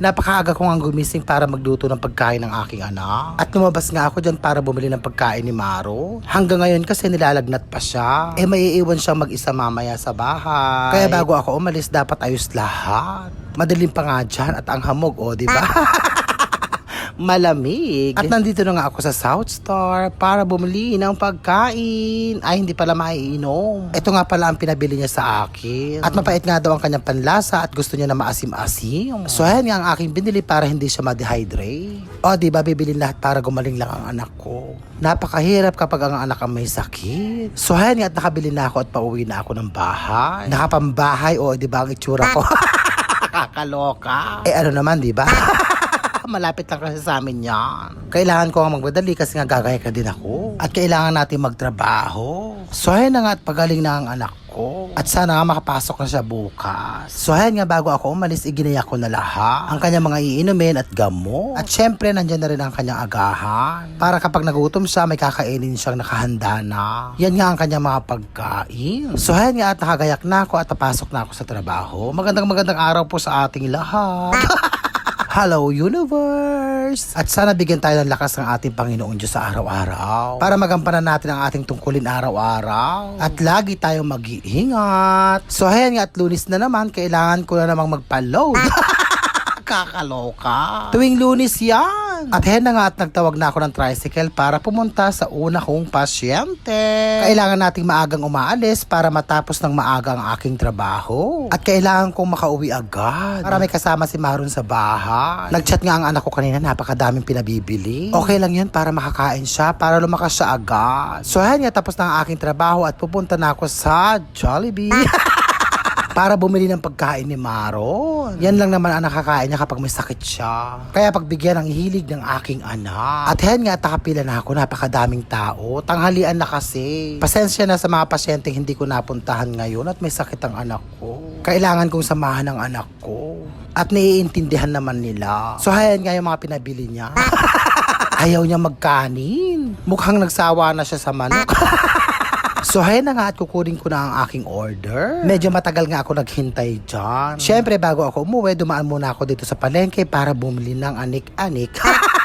Napakaaga ko nga gumising para magluto ng pagkain ng aking anak. At lumabas nga ako dyan para bumili ng pagkain ni Maro. Hanggang ngayon kasi nilalagnat pa siya. Eh maiiwan siya mag-isa mamaya sa bahay. Kaya bago ako umalis, dapat ayos lahat. Madaling pa nga dyan at ang hamog, o, di ba? malamig. At nandito na nga ako sa South Star para bumili ng pagkain. Ay, hindi pala maiinom. Ito nga pala ang pinabili niya sa akin. At mapait nga daw ang kanyang panlasa at gusto niya na maasim-asim. So, ayan nga ang aking binili para hindi siya ma-dehydrate. O, di ba, bibili lahat para gumaling lang ang anak ko. Napakahirap kapag ang anak ang may sakit. So, ayan nga at nakabili na ako at pauwi na ako ng bahay. Nakapambahay, o, di ba, ang itsura ko. Kakaloka. Eh, ano naman, di ba? Malapit lang kasi sa amin yan. Kailangan ko nga magmadali kasi nga gagaya ka din ako. At kailangan natin magtrabaho. So ayan na nga at pagaling na ang anak ko. At sana nga makapasok na siya bukas. So ayan nga bago ako umalis, iginaya ko na lahat. Ang kanyang mga iinumin at gamot. At syempre nandyan na rin ang kanyang agahan. Para kapag nagutom siya, may kakainin siyang nakahanda na. Yan nga ang kanyang mga pagkain. So ayan nga at nakagayak na ako at napasok na ako sa trabaho. Magandang magandang araw po sa ating lahat. Hello Universe! At sana bigyan tayo ng lakas ng ating Panginoon Diyos sa araw-araw para magampanan natin ang ating tungkulin araw-araw at lagi tayong mag-iingat. So ayan nga at lunis na naman, kailangan ko na namang magpa-load. Kakaloka. Tuwing lunis yan. At hen na nga at nagtawag na ako ng tricycle para pumunta sa una kong pasyente. Kailangan nating maagang umaalis para matapos ng maaga ang aking trabaho. At kailangan kong makauwi agad. Para may kasama si Maron sa bahay. Nagchat nga ang anak ko kanina, napakadaming pinabibili. Okay lang yun para makakain siya, para lumakas siya agad. So nga, tapos na ang aking trabaho at pupunta na ako sa Jollibee. para bumili ng pagkain ni Maron. Yan lang naman ang nakakain niya kapag may sakit siya. Kaya pagbigyan ng hilig ng aking anak. At yan nga, takapila na ako, napakadaming tao. Tanghalian na kasi. Pasensya na sa mga pasyenteng hindi ko napuntahan ngayon at may sakit ang anak ko. Kailangan kong samahan ng anak ko. At naiintindihan naman nila. So, hayan nga yung mga pinabili niya. Ayaw niya magkanin. Mukhang nagsawa na siya sa manok. So, hay na nga at kukunin ko na ang aking order. Medyo matagal nga ako naghintay dyan. Siyempre, bago ako umuwi, dumaan muna ako dito sa palengke para bumili ng anik-anik.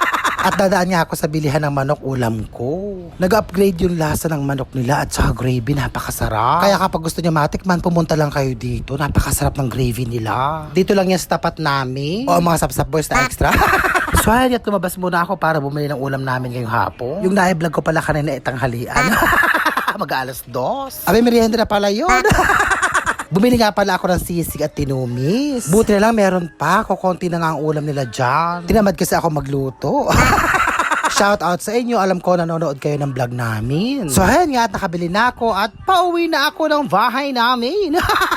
At dadaan nga ako sa bilihan ng manok ulam ko. Nag-upgrade yung lasa ng manok nila at saka gravy, napakasarap. Kaya kapag gusto niya matikman, pumunta lang kayo dito. Napakasarap ng gravy nila. Dito lang yan sa tapat namin. O mga sapsap boys na extra. so ayan, at lumabas muna ako para bumili ng ulam namin ngayong hapon. Yung na-vlog ko pala kanina itanghalian. Mag-alas dos. Abi, merienda na pala yun. Bumili nga pala ako ng sisig at tinumis. Buti na lang meron pa. Kukunti na nga ang ulam nila dyan. Tinamad kasi ako magluto. Shout out sa inyo. Alam ko nanonood kayo ng vlog namin. So ayan nga, at nakabili na ako at pauwi na ako ng bahay namin.